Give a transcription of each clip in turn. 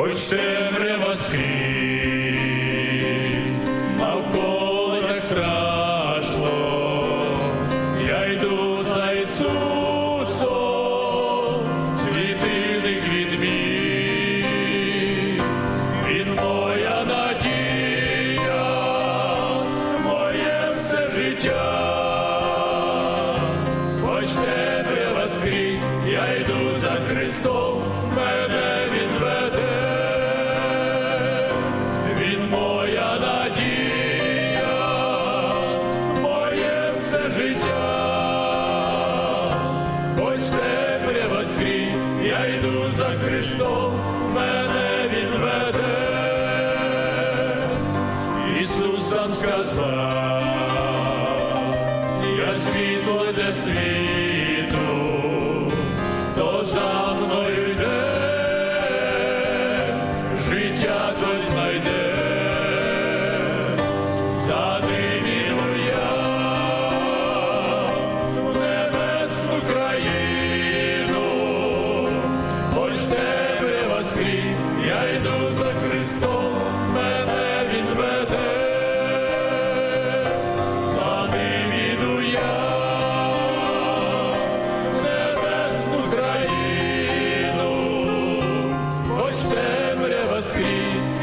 хоч темрява скрізь, навколо так страшно, я йду за Ісусом, світильник він мій, він моя надія, моє все життя. Хоч темрява скрізь, я йду за Христом, мене Він життя. Хоч темрява скрізь, я йду за Христом, мене Він веде. Ісус сам сказав,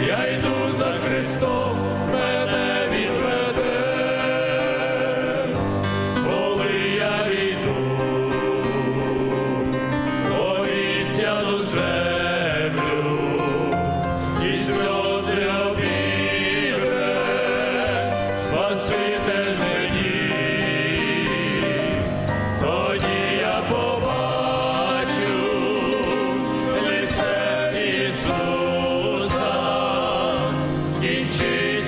я йду за Христом, мене він веде, коли я йду, обіцяну землю, ті сльози обійде, Спаситель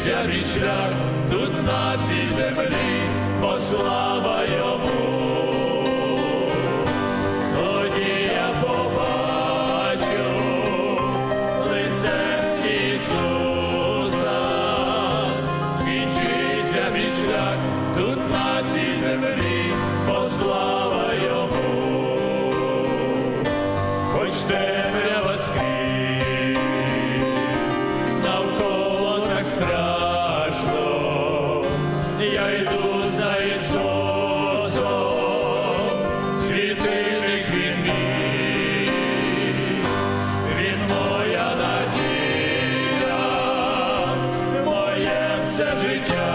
скінчиться мій тут на цій землі, бо слава йому. Тоді я побачу лице Ісуса, скінчиться мій тут на цій землі, бо слава йому, хоч темрява скрізь, все життя,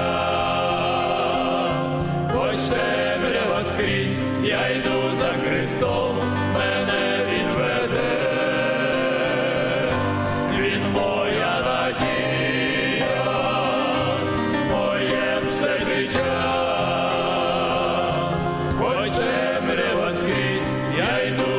хоч темрява скрізь, я йду за Христом, мене Він веде, Він моя надія, моє все життя, хоч темрява скрізь, я йду.